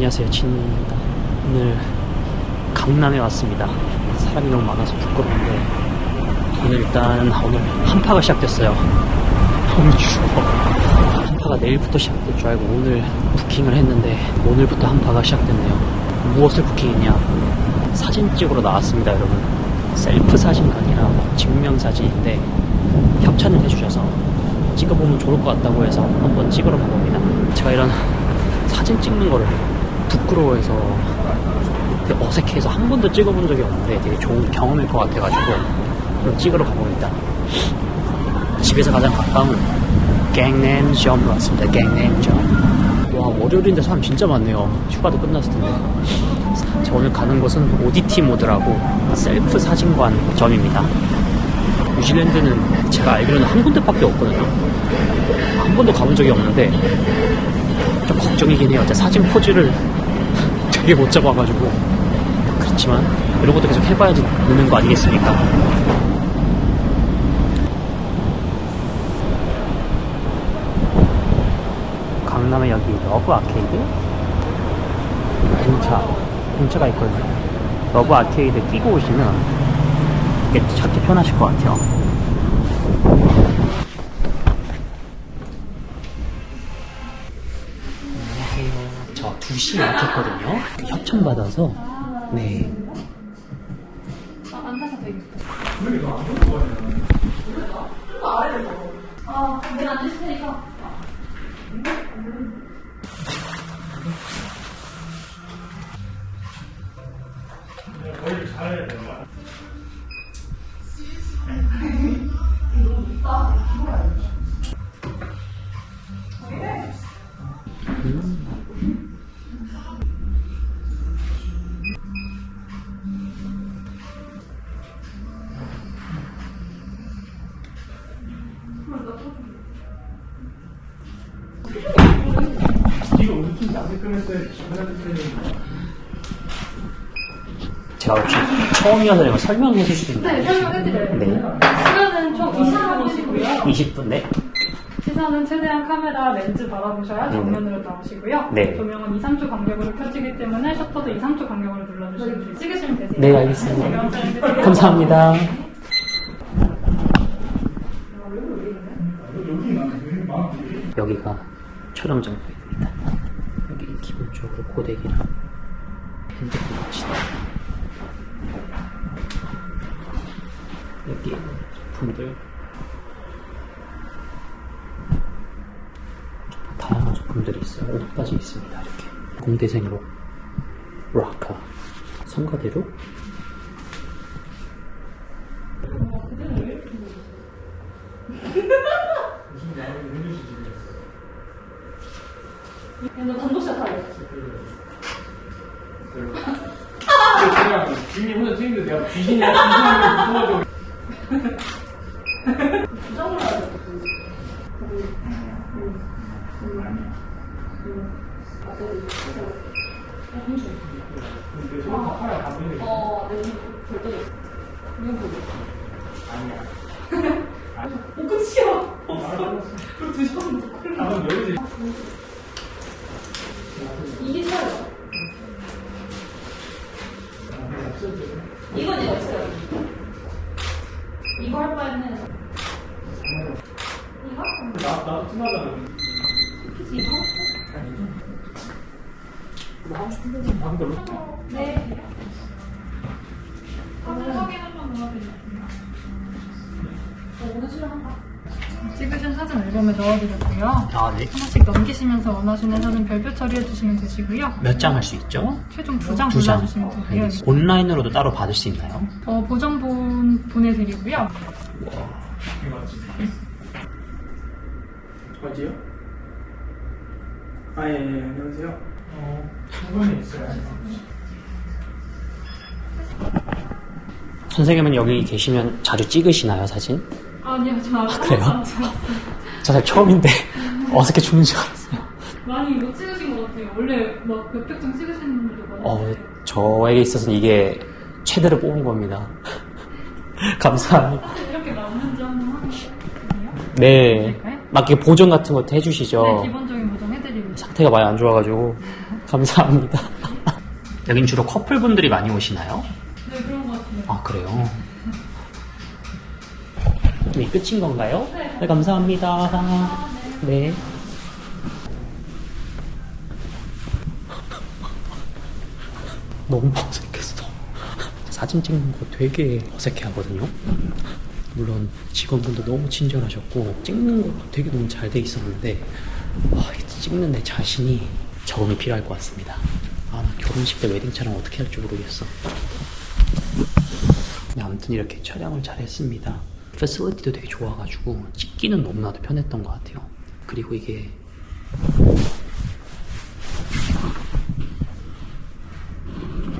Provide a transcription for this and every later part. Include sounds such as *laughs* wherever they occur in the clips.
안녕하세요. 진입니다. 오늘 강남에 왔습니다. 사람이 너무 많아서 부끄러운데 오늘 일단 오늘 한파가 시작됐어요. 너무 추워. 한파가 내일부터 시작될 줄 알고 오늘 부킹을 했는데 오늘부터 한파가 시작됐네요. 무엇을 부킹했냐? 사진 찍으러 나왔습니다 여러분. 셀프 사진관이라 뭐 증명사진인데 협찬을 해주셔서 찍어보면 좋을 것 같다고 해서 한번 찍으러 가봅니다. 제가 이런 사진 찍는 거를 부끄러워해서 어색해서 한 번도 찍어본 적이 없는데 되게 좋은 경험일 것 같아가지고 그럼 찍으러 가봅니다. 집에서 가장 가까운 갱남 점으로 왔습니다. 갱남 점. 와 월요일인데 사람 진짜 많네요. 휴가도 끝났을 텐데. 저 오늘 가는 곳은 오디티 모드라고 셀프 사진관 점입니다. 뉴질랜드는 제가 알기로는 한 군데밖에 없거든요. 한 번도 가본 적이 없는데 좀 걱정이긴 해요. 제 사진 포즈를 되게 못 잡아가지고. 그렇지만, 이런 것도 계속 해봐야지 느는 거 아니겠습니까? 강남에 여기 러브 아케이드? 공차. 공차가 있거든요. 러브 아케이드 끼고 오시면 되게 찾기 편하실 것 같아요. 저 2시 예약했거든요. 협찬받아서. 네. 제가 처음이어서 제가 설명해 주실 수 있나요? 네, 설명해드려요. 네. 시간은 총 20분이시고요. 20분, 네. 시선은 최대한 카메라 렌즈 바라보셔야 정면으로 나오시고요. 네. 조명은 2, 3초 간격으로 켜지기 때문에 셔터도 2, 3초 간격으로 눌러주시면 돼요. 찍으시면 되세요. 네, 알겠습니다. 촬영해드릴게요. 감사합니다. 여기가 촬영 장소입니다. 여기 기본적으로 고데기랑 핸드폰 같이 여기 제품들 다양한 제품들이 있어요. 옷까지 있습니다. 이렇게. 공대생으로. 락카 성가대로? 단독샷 혼자 찍는데 내가 귀신이야 귀신이라고 무서워가지고 내 손을 다 팔아 다 보이네 어, 네, 절대 아니야 *laughs* 어, 끝이야. 없어. 그럼 두 시간 못 걸려. 아 그럼 여기서 이게 차요. 이건 이거 없어요. 이거 할 바에는 이거? 나, 나도 팀하잖아 그치, 이거? 뭐 하고 싶은 대로 하는 걸로 네. 사진 확인 한번 넣어드릴게요. 오늘 수령한다. 찍으신 사진 앨범에 넣어드렸고요. 아, 네. 하나씩 넘기시면서 원하시는 사진 별표 처리해주시면 되시고요. 몇 장 할 수 있죠? 최종 두 장 두 장. 골라주시면 되고요. 알겠습니다. 온라인으로도 따로 받을 수 있나요? 어, 보정본 보내드리고요. 어디요? 아 예 예, 안녕하세요 어 한번에 있어요 선생님은 여기 계시면 자주 찍으시나요, 사진? 아니요, 저 그래요? 안 찍었어요. 저 사실 처음인데 어색해 죽는 줄 알았어요. 많이 못 찍으신 것 같아요. 원래 막 몇백 장 찍으시는 분들도 어, 많은데. 저에게 있어서는 이게 최대로 뽑은 겁니다. *laughs* 감사합니다. 이렇게 맞는지 한번 확인해요. 네. 막 이렇게 보정 같은 것도 해주시죠. 네, 기본적인 보정 해드리고. 상태가 많이 안 좋아가지고 감사합니다. 여긴 주로 커플분들이 많이 오시나요? 네, 그런 것 같아요. 아, 그래요? 네, 끝인 건가요? 네, 감사합니다. 네. 너무 어색했어. 사진 찍는 거 되게 어색해 하거든요. 물론 직원분도 너무 친절하셨고 찍는 것도 되게 너무 잘 돼 있었는데 와, 이 찍는 내 자신이 적응이 필요할 것 같습니다. 아, 나 결혼식 때 웨딩 촬영 어떻게 할줄 모르겠어. 네, 아무튼 이렇게 촬영을 잘 했습니다. 패슬리티도 되게 좋아가지고 찍기는 너무나도 편했던 것 같아요. 그리고 이게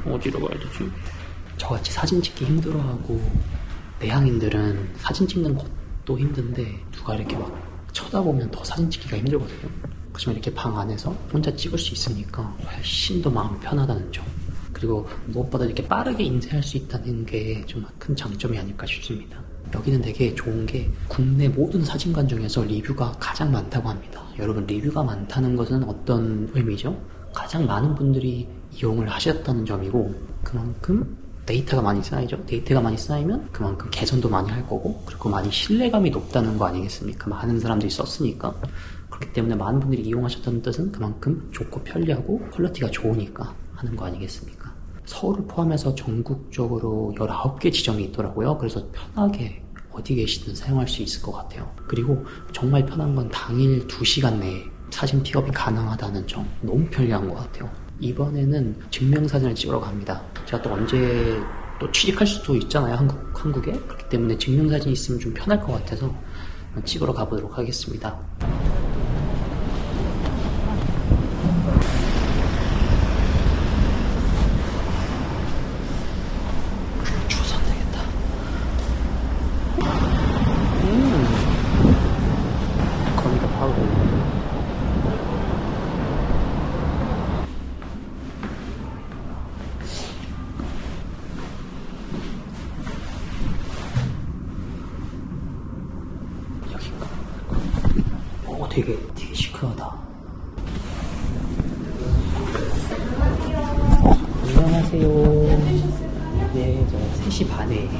어디로 가야 되지? 저같이 사진 찍기 힘들어하고 내향인들은 사진 찍는 것도 힘든데 누가 이렇게 막 쳐다보면 더 사진 찍기가 힘들거든요. 그지만 이렇게 방 안에서 혼자 찍을 수 있으니까 훨씬 더 마음이 편하다는 점. 그리고 무엇보다 이렇게 빠르게 인쇄할 수 있다는 게 좀 큰 장점이 아닐까 싶습니다. 여기는 되게 좋은 게 국내 모든 사진관 중에서 리뷰가 가장 많다고 합니다. 여러분 리뷰가 많다는 것은 어떤 의미죠? 가장 많은 분들이 이용을 하셨다는 점이고 그만큼 데이터가 많이 쌓이죠. 데이터가 많이 쌓이면 그만큼 개선도 많이 할 거고 그리고 많이 신뢰감이 높다는 거 아니겠습니까? 많은 사람들이 썼으니까 그렇기 때문에 많은 분들이 이용하셨다는 뜻은 그만큼 좋고 편리하고 퀄리티가 좋으니까 하는 거 아니겠습니까? 서울을 포함해서 전국적으로 19개 지점이 있더라고요. 그래서 편하게 어디 계시든 사용할 수 있을 것 같아요. 그리고 정말 편한 건 당일 2시간 내에 사진 픽업이 가능하다는 점 너무 편리한 것 같아요. 이번에는 증명사진을 찍으러 갑니다. 제가 또 언제 또 취직할 수도 있잖아요. 한국, 한국에. 그렇기 때문에 증명사진이 있으면 좀 편할 것 같아서 찍으러 가보도록 하겠습니다. 추워서 안 되겠다. 음. 거기가 바로 여긴가? 오, 되게, 되게 시크하다. 안녕하세요. 네, 저 3시 반에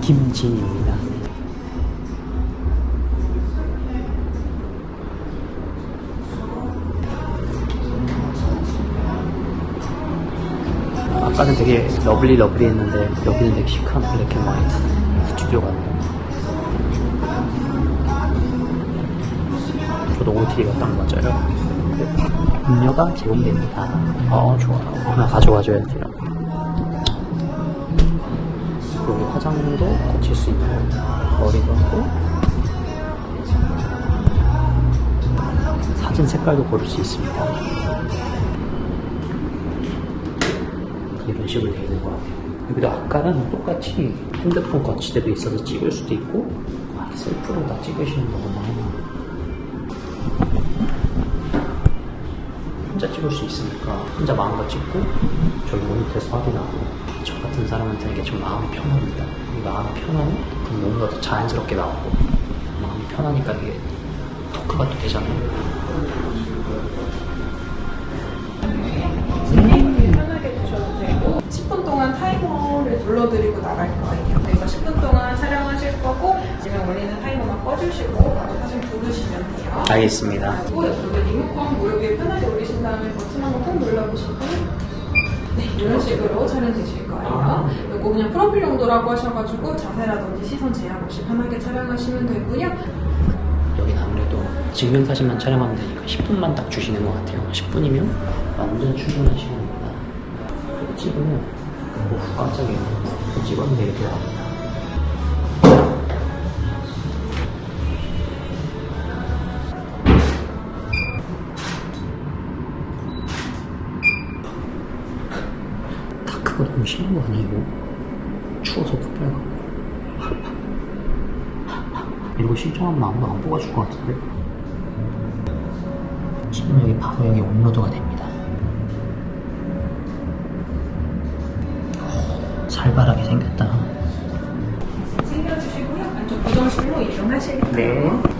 김진입니다. 아까는 되게 러블리 러블리 했는데 여기는 되게 시크한 블랙 앤 화이트 딱 맞아요. 음료가 제공됩니다. 어, 좋아요. 하나 가져와줘야지요. 여기 화장도 고칠 수 있고, 머리도 하고, 사진 색깔도 고를 수 있습니다. 이런 식으로 되어 있는 것 같아요. 여기도 아까랑 똑같이 핸드폰 거치대도 있어서 찍을 수도 있고, 아, 셀프로 다 찍으시는 거구나. 혼자 찍을 수 있으니까 혼자 마음껏 찍고 저기 모니터에서 확인하고 저 같은 사람한테는 이게 좀 마음이 편합니다. 이 마음이 편하면 그 뭔가 더 자연스럽게 나오고 마음이 편하니까 이게 토크가 또 되잖아요. 편하게 두셔도 되고 10분 동안 타이머를 눌러드리고 나갈 거예요. 그래서 10분 동안 촬영하실 거고 지금 올리는 타이머만 꺼주시고 바로 사진 부르시면 돼요. 알겠습니다. 그리고 리모컨 무릎 위에 편하게 다음에 버튼 한번 꾹 눌러보시고 네, 이런 식으로 촬영되실 거예요. 이거 그냥 프로필 용도라고 하셔가지고 자세라든지 시선 제한 없이 편하게 촬영하시면 되고요. 여긴 아무래도 증명사진만 촬영하면 되니까 10분만 딱 주시는 것 같아요. 10분이면 완전 충분한 시간입니다. 찍으면 오후 깜짝이야. 찍었는데 이렇게 나옵니다. 너무 심한 거 아니에요? 추워서 급해가지고. 이거 신청하면 아무도 안 뽑아줄 것 같은데? 지금 여기 바로 여기 업로드가 됩니다. 오, 살벌하게 생겼다. 챙겨주시고요. 안쪽 고정실로 이동하실게요. 네.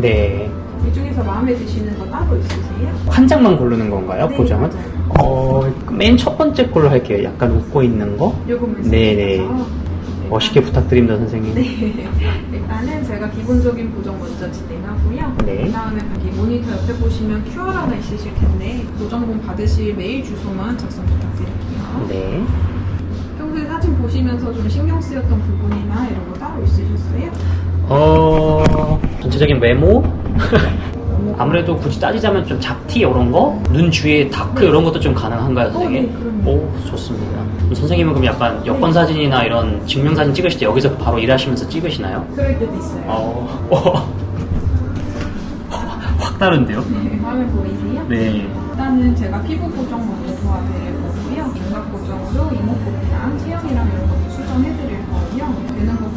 네. 이 중에서 마음에 드시는 거 따로 있으세요? 한 장만 고르는 건가요? 네, 보정은? 맞아요. 어, 맨 첫 번째 걸로 할게요. 약간 웃고 있는 거. 요거 말씀하셔서 네네. 멋있게 부탁드립니다, 선생님. 네. 일단은 제가 기본적인 보정 먼저 진행하고요. 네. 그 다음에 여기 모니터 옆에 보시면 QR 하나 있으실 텐데 보정본 받으실 메일 주소만 작성 부탁드릴게요. 네. 평소에 사진 보시면서 좀 신경 쓰였던 부분이나 이런 거 따로 있으셨어요? 어, 전체적인 외모? *laughs* 아무래도 굳이 따지자면 좀 잡티 이런 거? 눈 주위에 다크 이런 것도 좀 가능한가요, 선생님? 네, 그럼요. 오, 좋습니다. 그럼 선생님은 그럼 약간 여권 사진이나 이런 증명 사진 찍으실 때 여기서 바로 일하시면서 찍으시나요? 그럴 때도 있어요. 어, 어. *laughs* 확 다른데요? 네, 화면 보이세요? 네. 일단은 제가 피부 보정 먼저 도와드릴 거고요. 윤곽 보정으로 이목구비랑 체형이랑 이런 것도 수정해드릴 거고요. 되는 거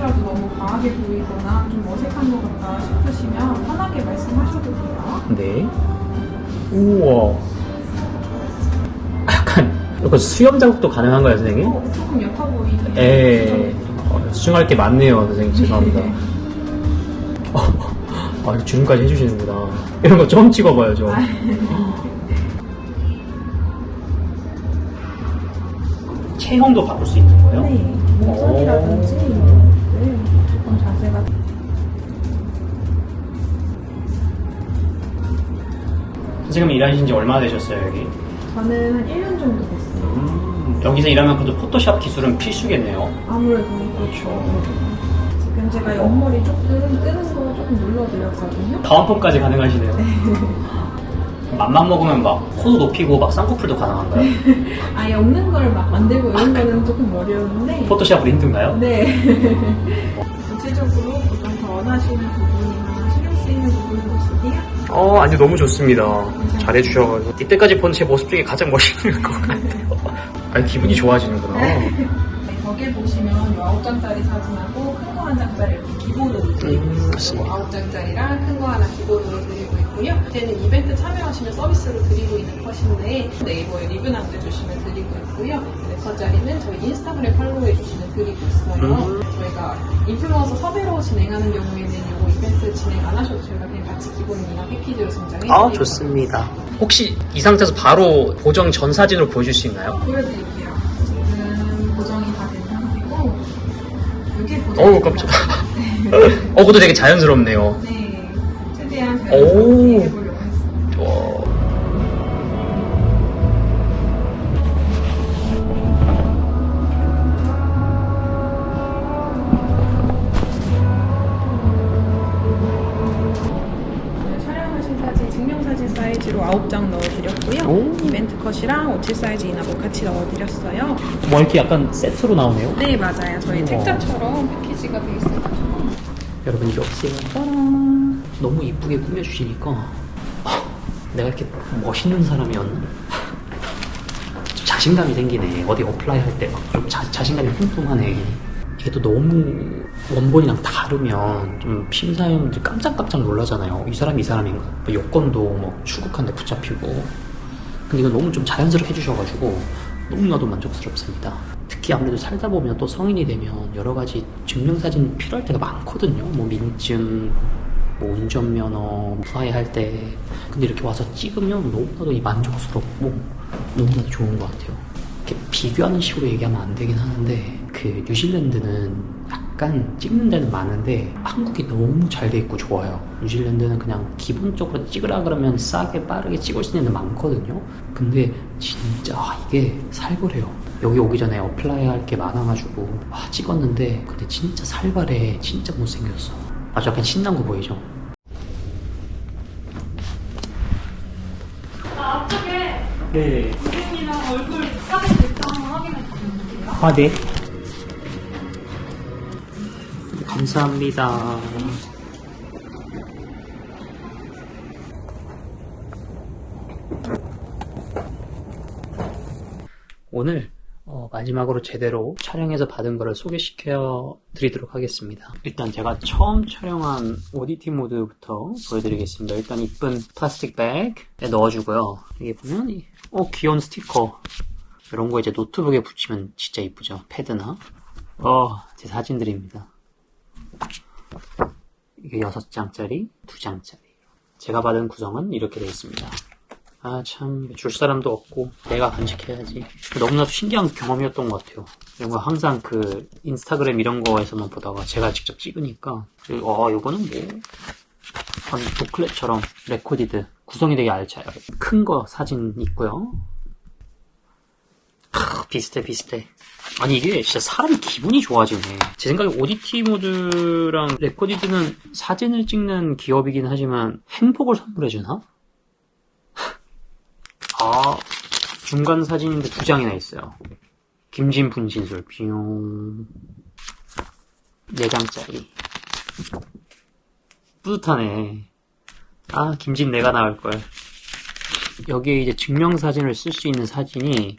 혹시라도 너무 과하게 보이거나 좀 어색한 것 같다 싶으시면 편하게 말씀하셔도 돼요. 네. 우와. 약간, 약간 수염 자국도 가능한가요, 선생님? 어, 조금 옅어 보이게 예. 어, 수정할 게 많네요, 선생님. 죄송합니다. 어, 아, 주름까지 해주시는구나. 이런 거 처음 찍어봐요, 저. 체형도 바꿀 수 있는 거예요? 네, 목선이라든지 네, 조금 자세가 선생님 일하신 지 얼마나 되셨어요, 여기? 저는 한 1년 정도 됐어요. 음, 여기서 일하면 그래도 포토샵 기술은 필수겠네요. 아무래도 그렇죠. 지금 제가 옆머리 조금 뜨는 거 조금 눌러드렸거든요. 다음 폰까지 가능하시네요. 맘만 먹으면 막 코도 높이고 막 쌍꺼풀도 가능한가요? *laughs* 아예 없는 걸 막 만들고 이런 거는 조금 어려운데. 포토샵으로 힘든가요? 네. *laughs* 구체적으로 보통 더 원하시는 부분이나 신경 쓰이는 부분이 있으세요? 어, 아니 너무 좋습니다. 잘해주셔가지고 이때까지 본 제 모습 중에 가장 멋있는 것 같아요. *laughs* 아니 기분이 좋아지는구나. 네, 거기에 보시면 요 아홉 장짜리 사진하고 큰 거 한 장짜리 이렇게 기본으로 드리고 음, 있어요. 맞습니다. 아홉 장짜리랑 큰 거 하나 기본으로 드리고 있고요. 저는 이벤트 참여하시면 서비스로 드리고 있는 컷인데 네이버에 리뷰 남겨주시면 드리고 있고요. 네 컷짜리는 저희 인스타그램 팔로우해 주시면 드리고 있어요. 음. 저희가 인플루언서 섭외로 진행하는 경우에는 이거 이벤트 진행 안 하셔도 저희가 그냥 같이 기본이나 패키지로 증정해 아 드리고 좋습니다. 혹시 이 상태에서 바로 보정 전 사진으로 보여줄 수 있나요? 보여드릴게요. 지금 보정이 다 된 상태고 이게 보정. 어우 깜짝아. *laughs* 어 그것도 되게 자연스럽네요. 네, 오. 오늘 촬영하신 사진 증명사진 사이즈로 9장 넣어드렸고요. 오. 이벤트 컷이랑 오칠 사이즈 인화도 같이 넣어드렸어요. 뭐 이렇게 약간 세트로 나오네요. 네, 맞아요. 저희 우와. 책자처럼 패키지가 되어 있어가지고. 여러분 이게 없어요. 짜란. 너무 이쁘게 꾸며주시니까 아, 내가 이렇게 멋있는 사람이었나? 좀 자신감이 생기네. 어디 어플라이 할 때 막 좀 자신감이 뿜뿜하네. 이게 또 너무 원본이랑 다르면 좀 심사위원들 깜짝깜짝 놀라잖아요. 이 사람이 이 사람인가? 뭐 여권도 뭐 출국한데 붙잡히고. 근데 이거 너무 좀 자연스럽게 해주셔가지고 너무나도 만족스럽습니다. 특히 아무래도 살다 보면 또 성인이 되면 여러 가지 증명사진 필요할 때가 많거든요. 뭐 민증, 뭐 운전면허, 플라이 할 때. 근데 이렇게 와서 찍으면 너무나도 이 만족스럽고 너무나도 좋은 것 같아요. 이렇게 비교하는 식으로 얘기하면 안 되긴 하는데 그 뉴질랜드는 약간 찍는 데는 많은데 한국이 너무 잘 돼 있고 좋아요. 뉴질랜드는 그냥 기본적으로 찍으라 그러면 싸게 빠르게 찍을 수 있는 데 많거든요. 근데 진짜 아, 이게 살벌해요. 여기 오기 전에 어플라이 할 게 많아가지고 아, 찍었는데 근데 진짜 살벌해. 진짜 못생겼어. 아주 약간 신난 거 보이죠? 아, 앞쪽에 네. 고객님이랑 얼굴 사진 일단 한번 확인해 주세요. 아, 네. 감사합니다. 오늘 어, 마지막으로 제대로 촬영해서 받은 거를 소개시켜 드리도록 하겠습니다. 일단 제가 처음 촬영한 오디티 모드부터 보여드리겠습니다. 일단 이쁜 플라스틱 백에 넣어주고요. 여기 보면 이- 어 귀여운 스티커 이런 거 이제 노트북에 붙이면 진짜 이쁘죠. 패드나 어제 사진들입니다. 이게 6장짜리, 2장짜리. 제가 받은 구성은 이렇게 되어 있습니다. 아, 참, 줄 사람도 없고, 내가 간직해야지. 너무나도 신기한 경험이었던 것 같아요. 이런 거 항상 그, 인스타그램 이런 거에서만 보다가 제가 직접 찍으니까, 어, 이거는 뭐, 아니, 북클랩처럼 레코디드. 구성이 되게 알차요. 큰 거 사진 있고요. 크, 비슷해, 비슷해. 아니, 이게 진짜 사람 기분이 좋아지네. 제 생각에 오디티 모드랑 레코디드는 사진을 찍는 기업이긴 하지만 행복을 선물해주나? 아, 중간 사진인데 두 장이나 있어요. 김진 분신술, 비용. 네 장짜리. 뿌듯하네. 아, 김진 내가 나올걸. 여기에 이제 증명사진을 쓸 수 있는 사진이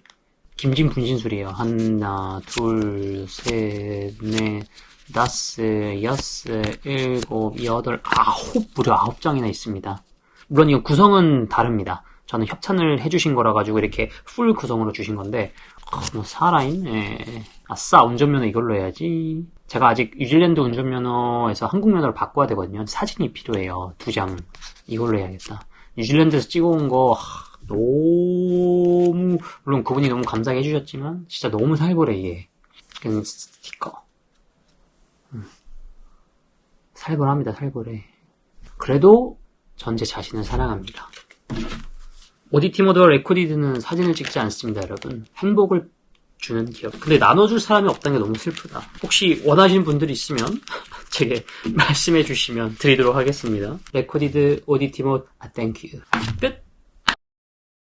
김진 분신술이에요. 하나, 둘, 셋, 넷, 다섯, 여섯, 일곱, 여덟, 아홉, 무려 아홉 장이나 있습니다. 물론 이거 구성은 다릅니다. 저는 협찬을 해주신 거라 가지고 이렇게 풀 구성으로 주신 건데, 아, 뭐 살아인? 예. 아싸, 운전면허 이걸로 해야지. 제가 아직 뉴질랜드 운전면허에서 한국 면허를 바꿔야 되거든요. 사진이 필요해요. 두 장. 이걸로 해야겠다. 뉴질랜드에서 찍어온 거, 하, 너무, 물론 그분이 너무 감사하게 해주셨지만, 진짜 너무 살벌해, 이게. 그냥 스티커. 음. 살벌합니다, 살벌해. 그래도, 전 제 자신을 사랑합니다. 오디티 모드와 레코디드는 사진을 찍지 않습니다, 여러분. 행복을 주는 기업. 근데 나눠줄 사람이 없다는 게 너무 슬프다. 혹시 원하시는 분들이 있으면 *laughs* 제게 말씀해 주시면 드리도록 하겠습니다. 레코디드 오디티 모드, 아, 땡큐. 끝!